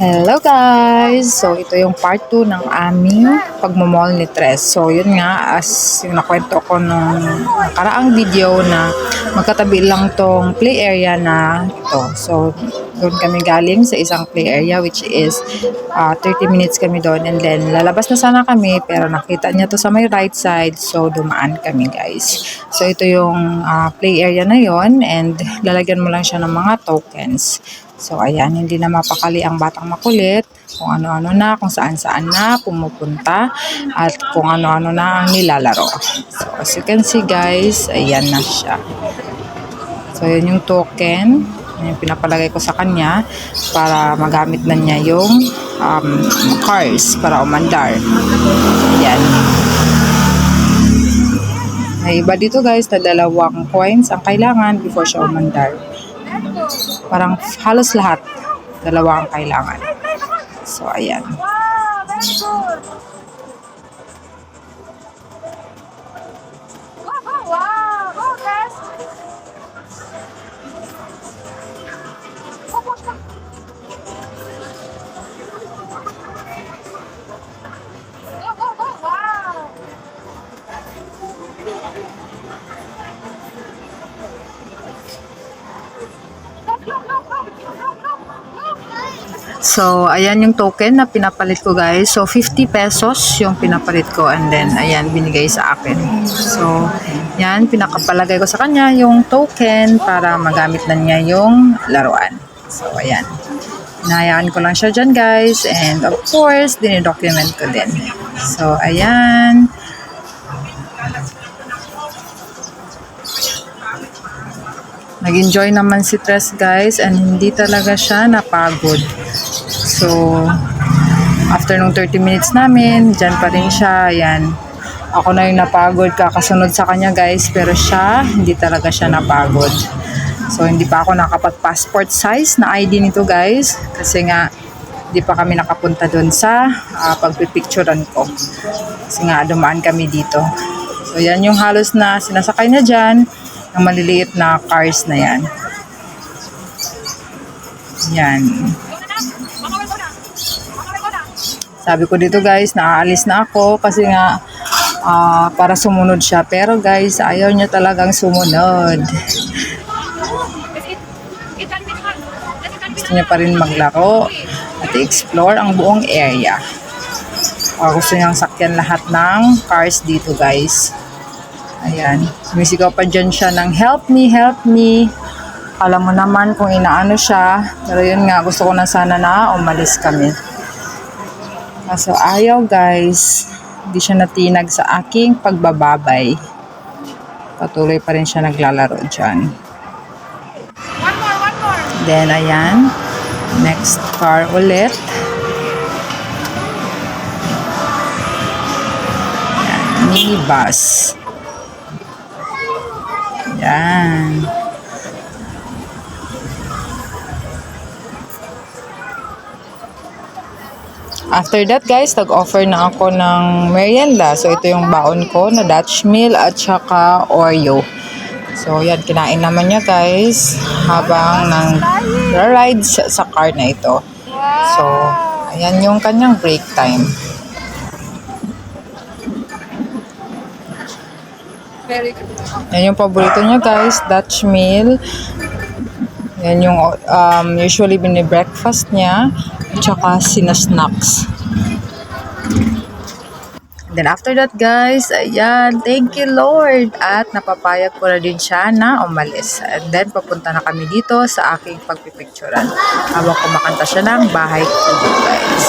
Hello guys! So ito yung part 2 ng aming pagmamall ni Tres. So yun nga, as yung nakwento ko nung nakaraang video na magkatabi lang tong play area na ito. So doon kami galing sa isang play area which is uh, 30 minutes kami doon and then lalabas na sana kami pero nakita niya to sa may right side so dumaan kami guys. So ito yung uh, play area na yon and lalagyan mo lang siya ng mga tokens. So, ayan, hindi na mapakali ang batang makulit, kung ano-ano na, kung saan-saan na pumupunta, at kung ano-ano na ang nilalaro. So, as you can see guys, ayan na siya. So, yun yung token, yung pinapalagay ko sa kanya para magamit na niya yung um, cars para umandar. Ayan. May iba dito guys na dalawang coins ang kailangan before siya umandar. Parang halos lahat. Dalawa ang kailangan. So, ayan. So, ayan yung token na pinapalit ko guys. So, 50 pesos yung pinapalit ko and then, ayan, binigay sa akin. So, yan, pinakapalagay ko sa kanya yung token para magamit na niya yung laruan. So, ayan. Hinahayaan ko lang siya dyan guys. And of course, dinidocument ko din. So, ayan. Nag-enjoy naman si Tres guys and hindi talaga siya napagod. So, after nung 30 minutes namin, dyan pa rin siya. Ayan. Ako na yung napagod kakasunod sa kanya guys pero siya, hindi talaga siya napagod. So, hindi pa ako nakapat-passport size na ID nito guys kasi nga hindi pa kami nakapunta doon sa uh, pagpipicturean ko. Kasi nga dumaan kami dito. So, yan yung halos na sinasakay na dyan ng maliliit na cars na yan. Yan. Sabi ko dito guys, naaalis na ako kasi nga ah, para sumunod siya. Pero guys, ayaw niya talagang sumunod. Gusto niya pa rin maglaro at i-explore ang buong area. Ah, gusto niyang sakyan lahat ng cars dito guys. Ayan. Sumisigaw pa dyan siya ng help me, help me. Alam mo naman kung inaano siya. Pero yun nga, gusto ko na sana na umalis kami. Kaso ayaw guys. Hindi siya natinag sa aking pagbababay. Patuloy pa rin siya naglalaro dyan. One more, one more. Then ayan. Next car ulit. Ayan, minibus. Yan. After that guys, nag-offer na ako ng merienda. So ito yung baon ko na Dutch meal at saka Oreo. So yan, kinain naman niya guys habang nang ride sa, sa car na ito. So, ayan yung kanyang break time. Very good. Yan yung paborito niya guys, Dutch meal. Yan yung um, usually bini-breakfast niya. At saka sinasnacks. Then after that guys, ayan, thank you Lord. At napapayag ko na din siya na umalis. And then papunta na kami dito sa aking pagpipicturan. Habang kumakanta siya ng bahay ko guys.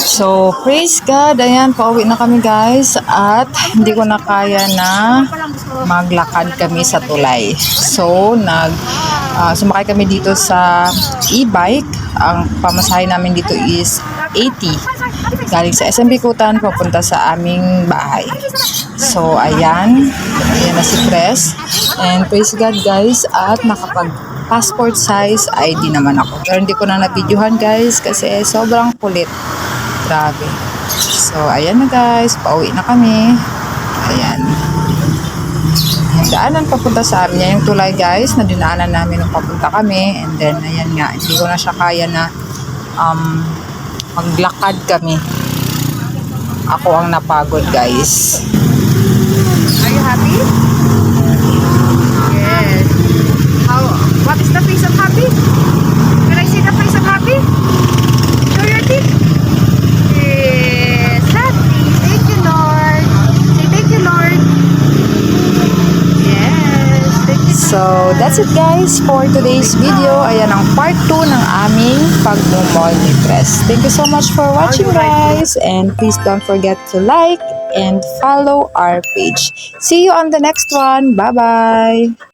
So, praise God. Ayan, pauwi na kami guys. At hindi ko na kaya na maglakad kami sa tulay. So, nag ah, sumakay kami dito sa e-bike ang pamasahe namin dito is 80. Galing sa SM Bikutan, papunta sa aming bahay. So, ayan. Ayan na si Pres. And praise God guys, at nakapag passport size ID naman ako. Pero hindi ko na na-videohan guys kasi sobrang kulit. Grabe. So, ayan na guys. Pauwi na kami. Ayan. Daanan papunta sa amin. Yan yung tulay guys na dinaanan namin nung papunta kami. And then, ayan nga. Hindi ko na siya kaya na um, maglakad kami. Ako ang napagod guys. Are you happy? Yes. How? What is the face of happy? Can I see the face of happy? Show your teeth. Yes, happy. Thank you, Lord. Say thank you, Lord. Yes. Thank you. So, that's it guys for today's video. Ayan ang part 2 ng aming pagmumall ni Tres. Thank you so much for watching guys. And please don't forget to like and follow our page. See you on the next one. Bye-bye!